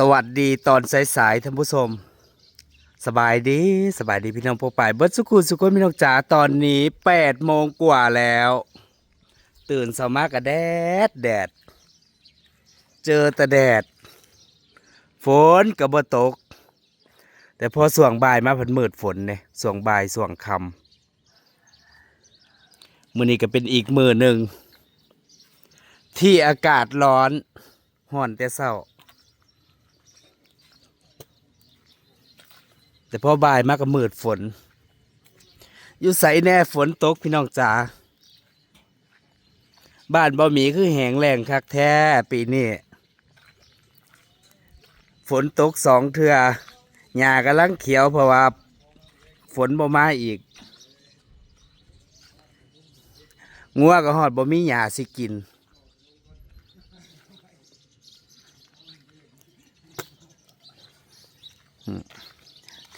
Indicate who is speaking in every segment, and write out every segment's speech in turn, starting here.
Speaker 1: สวัสดีตอนสายๆท่านผู้ชมสบายดีสบายดีพี่น้องโปรปเบิร์ดสุขุนสุขนพี่น้องจ๋าตอนนี้แปดโมงกว่าแล้ว ตื่นสมากกับแดดแดด เจอแต่แดด ฝนกับบตก แต่พอส่วงบ่ายมาผันมืดฝนเนี่ยส่วงบ่ายส่วงคำมือนี้ก็เป็นอีกมือหนึ่ง ที่อากาศร้อนห่อนแต่เศร้า แต่พอบ่ายมากก็มืดฝน อยู่ใสแน่ฝนตกพี่น้องจ๋าบ้านบ่หมีคือแหงแรงคักแท้ปีนี้ฝนตกสองเทือหญ้ากำลังเขียวเพราะว่า ฝนบ่มาอีก งัวก็หอดบ่มีหญ้าสิกิน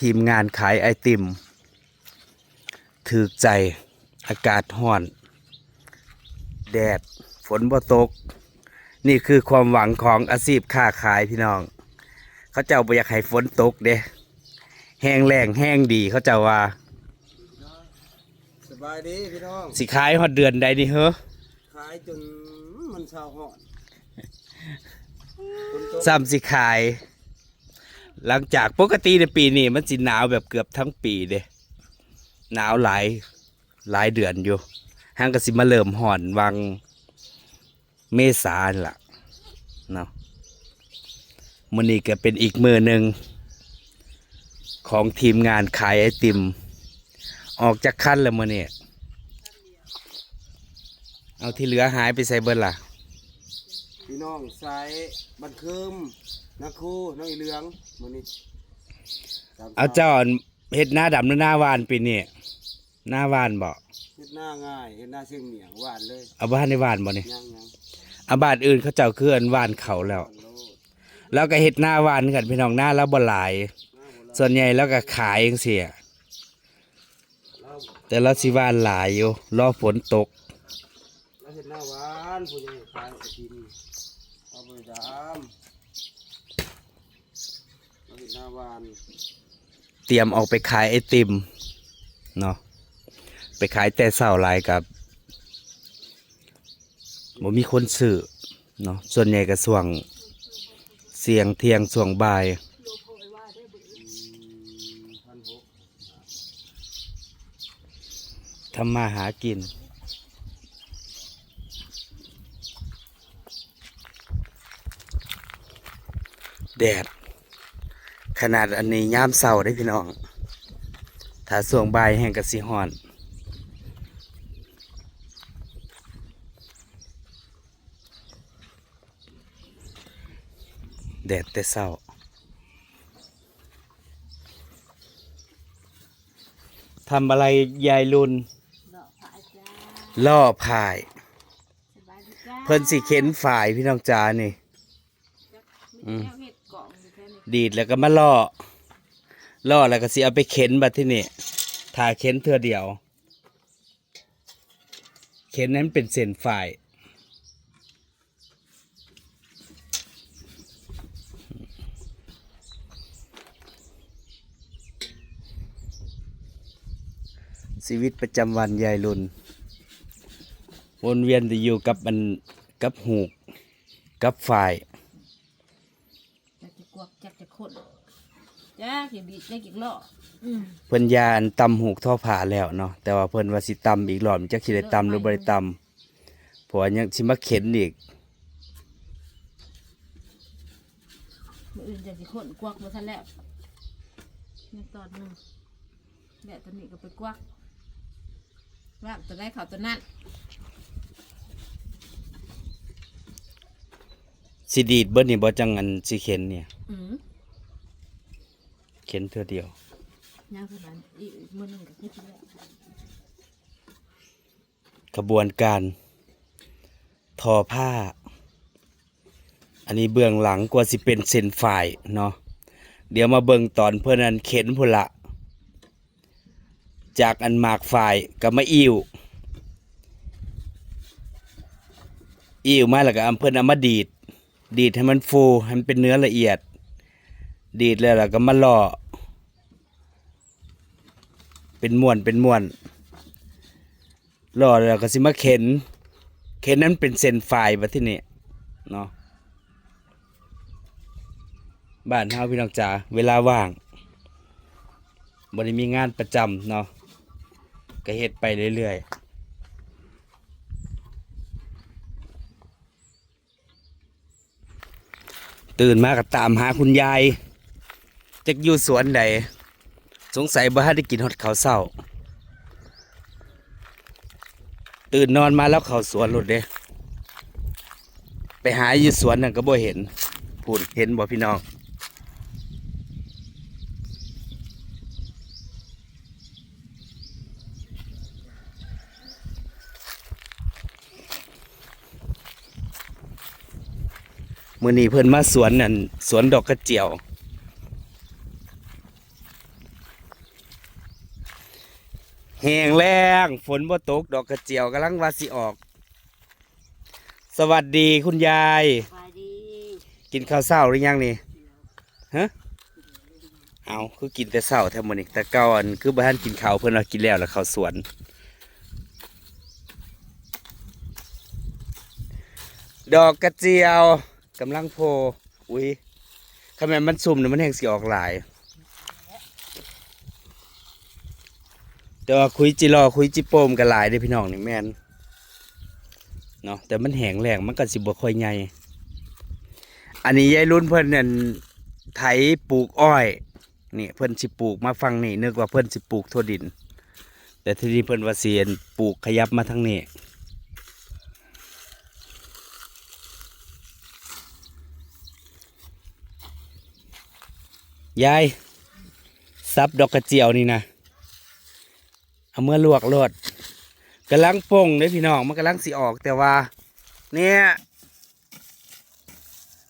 Speaker 1: ทีมงานขายไอติม ถือใจอากาศห้อน แดด ฝนบ่ตก นี่คือความหวังของอาชีพค้าขายพี่น้อง เขาเจ้าบ่อยากให้ฝนตกเด้แห้งแรงแห้งดีเขาเจ้าว่า
Speaker 2: สบายดีพี่น้อง
Speaker 1: สิขายฮอดเดือนใดนี่เฮ้อ
Speaker 2: ขายจนมันเช้าหอนฝนตก
Speaker 1: ซ้ำสิขาย หลังจากปกติในปีนี้มันสิหนาวแบบเกือบทั้งปีเด้หนาวหลายหลายเดือนอยู่ห้างก็สิมาเริ่มห่อนวังเมษาล่ะเนาะมื้อนี้ก็เป็นอีกมือหนึ่งของทีมงานขายไอติม ออกจากคันแล้วมื้อนี้เอาที่เหลือหายไปใส่เบิดล่ะ
Speaker 2: พี่น้องสายบันคืม นักครูน้องอีเหลืองมื้อนี้ตม
Speaker 1: เอาเจ้าเฮ็ดหน้าดำหรือหน้าวานปีนี้หน้าวานบ่
Speaker 2: เฮ็ดหน้าง่ายเฮ็ดหน้าเชียงเหนียงหวานเลย
Speaker 1: เอาบ้านในวานบ่นี่
Speaker 2: ยังยัง
Speaker 1: เอาบ้านอื่นเขาเจ้าคืออันวานเขาแล้ว
Speaker 2: โลด
Speaker 1: แล้วก็เฮ็ดหน้าวานกันพี่น้องหน้าแล้วบ่หลาย
Speaker 2: หน้าโบราณ
Speaker 1: ส่วนใหญ่แล้วก็ขายจังซี่อะ
Speaker 2: เรา
Speaker 1: แต่เราสิวานหลายอยู่รอฝนตก
Speaker 2: เราเฮ็ดหน้าหวานผู้ใหญ่ขายไอติมเอาไปดามเราเฮ็ดห นาวาน
Speaker 1: เตรียมออกไปขายไอติมเนาะไปขายแต่เช้าลายกับบ่มีคนซื้อเนาะส่วนใหญ่ก็ส่วงเสียงเทียงส่วงบ่ายทำมาหากินแดด ขนาดอันนี้ยามเสาได้พี่น้อง ถ้าส่วงบ่ายแห่งกสิฮอน แดดแต่เศร้าทำอะไรยายลุน
Speaker 3: ดอกผาจ้า
Speaker 1: ล่อพาย
Speaker 3: สบายดีจ้า
Speaker 1: เพิ่นสิเข็นฝ่ายพี่น้องจ๋านี่อืม
Speaker 3: แนวเห็ ดี
Speaker 1: ดแล้วก็มาล่อล่อแล้วก็สิเอาไปเข็นบัดที่นี่ถ้าเข็นเทือเดียว เข็นนั้นเป็นเส้นฝ่ายชีวิตประจำวันยายลุนวนเวียนจะอยู่กับมันกับหูกกับฝ่าย
Speaker 3: จักจะกวกจักจะขนจ้า เขียบีได้กี่ล้ออืม
Speaker 1: เพิ่นยาอันตำหูกท่อผ่าแล้วเนาะแต่ว่าเพิ่นว่าสิตำอีกรอบจักสิได้ตำหรือบ่ได้ตำเพราะว่ายังสิมาเข็นอีก
Speaker 3: มืออื่นจะสิขนกวักมาทันแล้วนี่ตอนหนึงแบบตัวนี้ก็ไปกวักว่าตัวได้เขาตัวนั้น
Speaker 1: สิดีดเบิดนี่บ่จังอันสิเข็นเนี่ย
Speaker 3: อืม
Speaker 1: เข็นเทื่อเดียว
Speaker 3: ย่างเท่านอีกมือหนึ่งก็คือแล้ว
Speaker 1: กระบวนการทอผ้า อันนี้เบื้องหลังกว่าสิเป็นเส้นฝ่ายเนาะเดี๋ยวมาเบิ่งตอนเพื่อนันเข็นพุละ จากอันหมากฝ่ายก็มาอิ่วอิ่วมาแล้วก็เอาเพิ่นเอามาดีด ดีดให้มันฟูให้มันเป็นเนื้อละเอียด ดีดแล้วล่ะก็มาล่อ เป็นม้วนเป็นม้วนล่อแล้วก็สิมาเข็น เข็นนั้นเป็นเส้นไฟบัดที่นี่เนาะบ้านเฮาพี่น้องจ๋าเวลาว่างบ่ได้มีงานประจำเนาะก็เฮ็ดไปเรื่อยๆตื่นมาก็ตามหาคุณยาย จักอยู่สวนใดสงสัยบ่ทันได้กินฮอดข้าวเช้า ตื่นนอนมาแล้วเข้าสวนรถเด้ไปหาอยู่สวนนั่นก็บ่เห็นพูดเห็นบ่พี่น้องมื่อนี้เพิ่นมาสวนนั่นสวนดอกกระเจียว ห้งแรงฝนบ่ตกดอกกระเจียวกำลังว่าสิออก สวัสดีคุณยาย
Speaker 3: สบายดี
Speaker 1: กินข้าวเช้าหรือยังนี่ฮะเอาคือกินแต่เช้าแท้มื้อนี้แต่เก่าอันคือบ่ทันกินข้าวเพิ่นว่ากินแล้วแล้วเข้าสวน ดอกกระเจียวกำลังโพอุ้ยทำไมมันซุ่มเนี่ยมันแห้งสีออกหลาย แต่ว่าคุยจิรอคุยจิโปมกันหลายเด้พี่น้องนี่แม่นเนาะแต่มันแห้งแรงมันก็สิบ่ค่อยใหญ่อันนี้ยายรุ่นเพิ่นนั่นไถปลูกอ้อยนี่เพิ่อนสิปลูกมาฟังนี่นึกว่าเพิ่อนสิปลูกทั่วดิน แต่ทีนี้เพิ่อนว่าเสียนปลูกขยับมาทางนี้ยายซับดอกกระเจียวนี่นะ เอาเมื่อลวกโลดกำลังป่งเลยพี่น้องมันกำลังสิออกแต่ว่า เนี่ย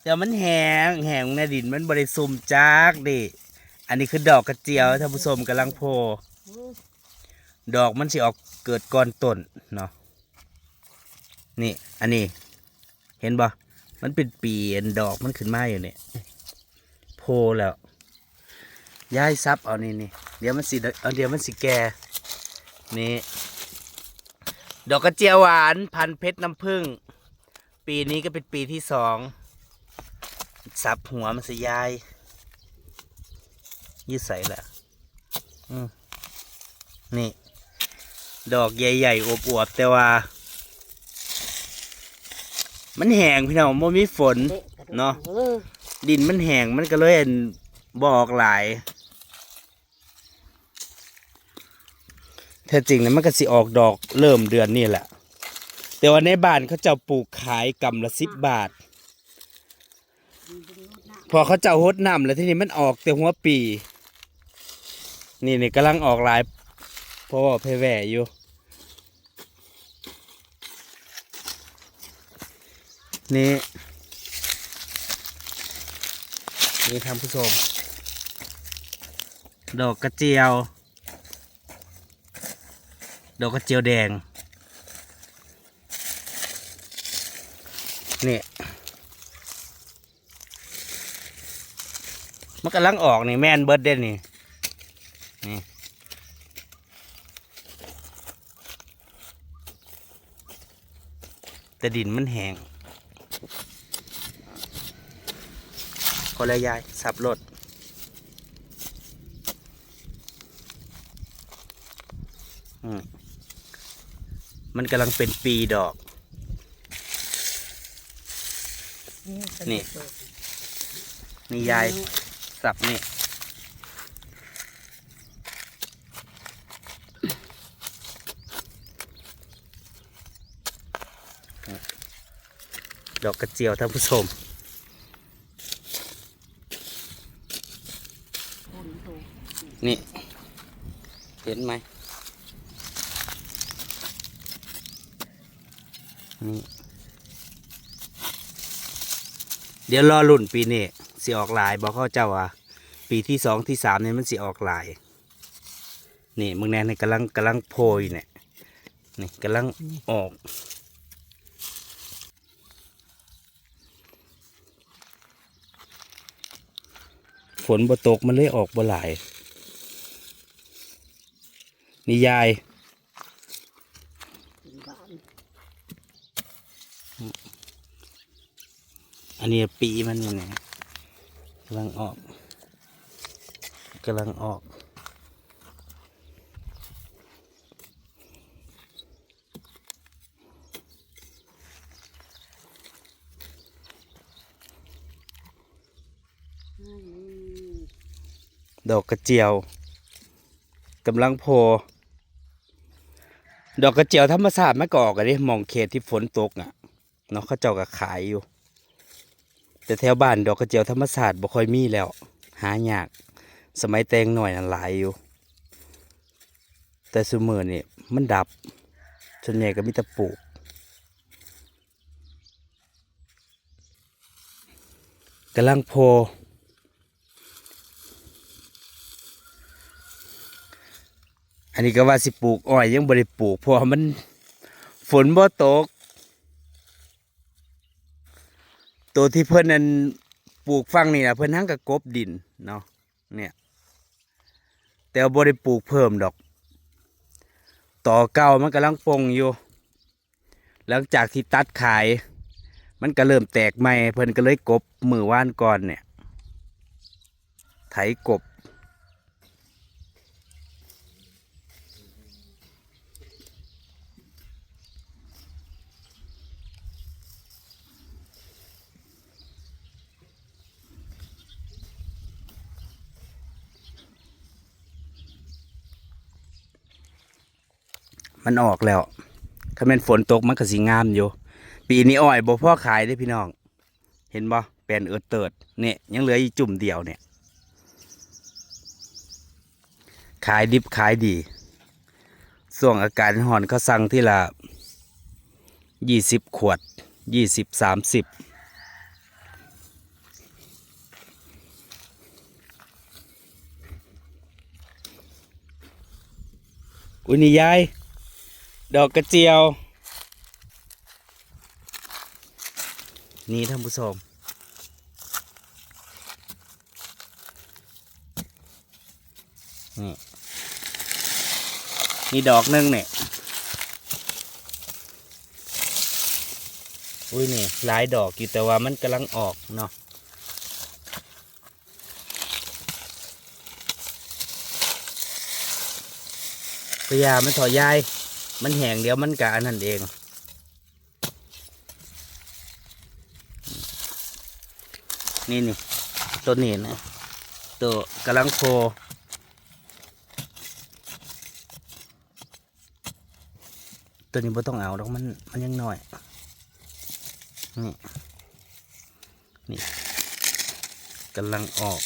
Speaker 1: เดี๋ยวมันแหงแหงในดินมันบริสุมจากดิอันนี้คือดอกกระเจียวท่านผู้ชมกำลังโผล่ดอกมันสิออกเกิดก่อนต้นเนาะนี่ อันนี้ เห็นบ่มันเป็นปีนดอกมันขึ้นมาอยู่เนี่ยโผล่แล้วย้ายซับเอานี่นี่เดี๋ยวมันสิเอาเดี๋ยวมันสิแก่ นี่ ดอกกระเจียวหวาน พันเพชรน้ำผึ้งปีนี้ก็เป็นปีที่สองซับหัวมันสิยาย ยืดใส่ละอืมนี่ ดอกใหญ่ๆอวบๆแต่ว่า มันแห้งพี่น้องมันมีฝน เนาะ
Speaker 3: เออ
Speaker 1: ดินมันแห้งมันก็เลยอั่นบอกหลาย แท้จริงนะมันก็สิออกดอกเริ่มเดือนนี่แหละ แต่ว่าในบ้านเขาเจ้าปลูกขายกำละสิบบาท พอเขาเจ้าฮดน้ำแล้วทีนี้มันออกแต่หัวปี นี่นี่กำลังออกหลายเพราะว่าเพแหวอยู่นี่นี่ท่านผู้ชม ดอกกระเจียว ดอกกระเจียวแดง นี่ มันกำลังออกนี่แม่นเบิร์ดเด่นนี่ นี่แต่ดินมันแห้งคนละยาย สับรถ มันกำลังเป็นปีดอก นี่ นี่ยายสับนี่ดอกกระเจียวท่านผู้ชมนี่ เห็นไหม นี่เดี๋ยวรอรุ่นปีนี้สิออกลายบอกเขาเจ้าว่าปีที่สองที่สามเนี่ยมันสิออกลาย นี่มึงแน่นี่กำลังกำลังโพยเนี่ยนี่กำลังออกฝนบ่ตกมันเลยออกบ่หลาย นี่ยาย
Speaker 4: เป็นบ้าน
Speaker 1: อันนี้ปีมันอยู่ไหนกำลังออกกำลังออกดอกกระเจียวกำลังโพดอกกระเจียวธรรมศาสตร์มะกอกอะดิหมองเขตที่ฝนตกอะเนาะเขาเจ้าก็ขายอยู่ แต่แถวบ้านดอกกระเจียวธรรมศาสตร์บ่ค่อยมีแล้ว หายาก สมัยแตงหน่อยน่ะหลายอยู่ แต่ซุมือนี่มันดับส่วนใหญ่ก็มีแต่ปลูกกำลังโพอันนี้ก็ว่าสิปลูกอ้อยยังบ่ได้ปลูกเพราะมันฝนบ่ตก ตัวที่เพื่อนนั้นปลูกฟังนี่นะเพื่อนทั้งกับกบดินเนาะเนี่ย แต่บริปลูกเพิ่มดอก ต่อเก่ามันกำลังปงอยู่หลังจากที่ตัดขาย มันก็เริ่มแตกใหม่เพิ่นก็เลยกบมือว่านก่อนเนี่ย ไถกบ มันออกแล้วถ้าเป็นฝนตกมันก็สิงามอยู่ ปีนี้อ้อยบ่พ่อขายได้พี่น้อง เห็นบ่แปลนเอิดเติดเนี่ยยังเหลืออีจุ่มเดียวเนี่ย ขายดิบขายดีส่วงอากาศห่อนเขาสั่งที่ละยี่สิบขวดยี่สิบสามสิบอุยนี่ยาย ดอกกระเจียว นี่ท่านผู้ชมนี่นี่ดอกหนึงเนี่ยอุ้ยนี่หลายดอกอยู่แต่ว่ามันกำลังออกเนาะพยามันถอยยาย มันแห้งเดียวมันกะอันนั่นเอง นี่นี่ตัวนี้นะตัวกำลังโพตัวนี้บ่ต้องเอาดอกมันมันยังน้อย นี่ นี่กำลังออก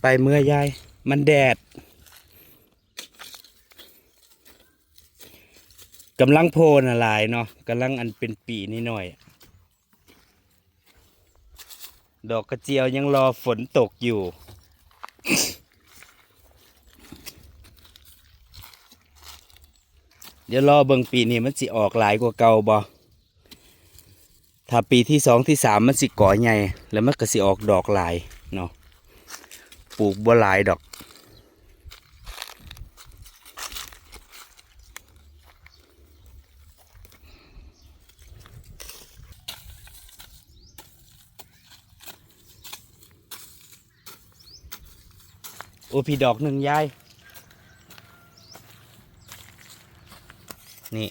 Speaker 1: ไปเมื่อยาย มันแดดกำลังโพนอะไรเนาะกำลังอันเป็นปีนิดหน่อย ดอกกระเจียวยังรอฝนตกอยู่ เดี๋ยวรอเบิ่งปีนี้มันสิออกหลายกว่าเก่าบ่ถ้าปีที่สองที่สามมันสิก่อใหญ่ แล้วมันก็สิออกดอกหลายเนาะ ปลูกบัวลายดอก โอ้พี่ดอกหนึ่งยาย นี่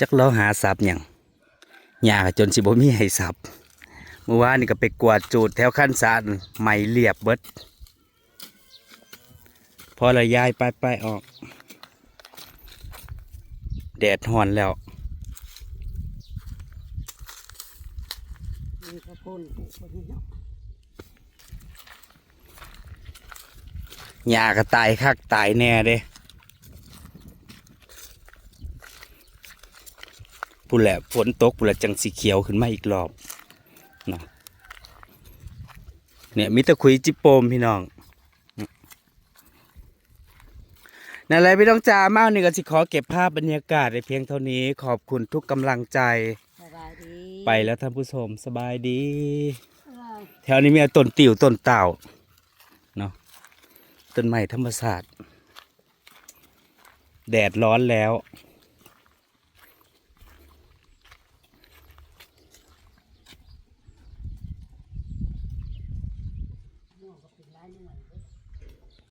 Speaker 1: จักเราหาสับอย่างหยาจนสิบ่มีให้สับเมื่อวานนี่ก็ไปกวาดจูดแถวขั้นสานไม่เรียบเบิด พอละยายไปไปออก แดดห่อนแล้วหญ้าก็ตายคักตายแน่เด้ ผู้แหละฝนตกผู้แหละจังสีเขียวขึ้นมาอีกรอบเนาะเนี่ยมิตรคุยจิโปมพี่น้องนั่นแหละพี่น้องจ๋ามาวันนี่ก็สิขอเก็บภาพบรรยากาศในเพียงเท่านี้ ขอบคุณทุกกำลังใจ
Speaker 3: สบายดี
Speaker 1: ไปแล้วท่านผู้ชมสบายดี
Speaker 3: อะไร
Speaker 1: แถวนี้มีต้นติ๋วต้นเต่าเนาะต้นไม้ธรรมศาสตร์ แดดร้อนแล้ว
Speaker 3: อ